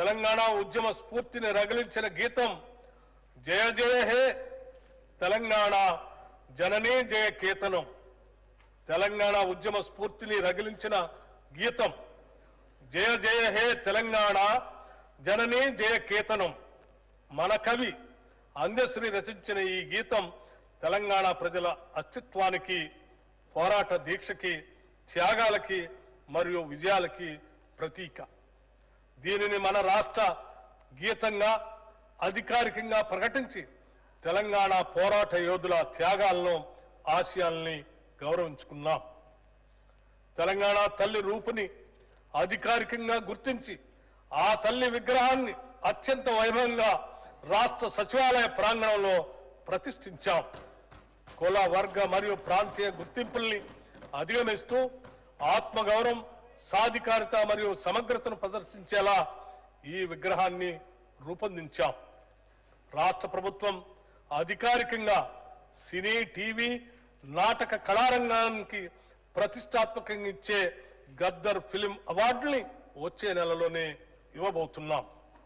తెలంగాణ ఉద్యమ స్ఫూర్తిని రగిలించిన గీతం జయ జయ హే తెలంగాణ జననీ జయ కేతనం. తెలంగాణ ఉద్యమ స్ఫూర్తిని రగిలించిన గీతం జయ జయ హే తెలంగాణ జననీ జయ కేతనం. మన కవి అందశ్రీ రచించిన ఈ గీతం తెలంగాణ ప్రజల అస్తిత్వానికి పోరాట దీక్షకి త్యాగాలకి మరియు విజయాలకి ప్రతీక. దీనిని మన రాష్ట్ర గీతంగా అధికారికంగా ప్రకటించి తెలంగాణ పోరాట యోధుల త్యాగాలను ఆశయాల్ని గౌరవించుకున్నాం. తెలంగాణ తల్లి రూపుని అధికారికంగా గుర్తించి ఆ తల్లి విగ్రహాన్ని అత్యంత వైభవంగా రాష్ట్ర సచివాలయ ప్రాంగణంలో ప్రతిష్ఠించాం. కుల వర్గ మరియు ప్రాంతీయ గుర్తింపుల్ని అధిగమిస్తూ ఆత్మగౌరవం సాధికారిత మరియు సమగ్రతను ప్రదర్శించేలా ఈ విగ్రహాన్ని రూపొందించాం. రాష్ట్ర ప్రభుత్వం అధికారికంగా సినీ టీవీ నాటక కళారంగానికి ప్రతిష్టాత్మకంగా ఇచ్చే గద్దర్ ఫిలిం అవార్డుని వచ్చే నెలలోనే ఇవ్వబోతున్నాం.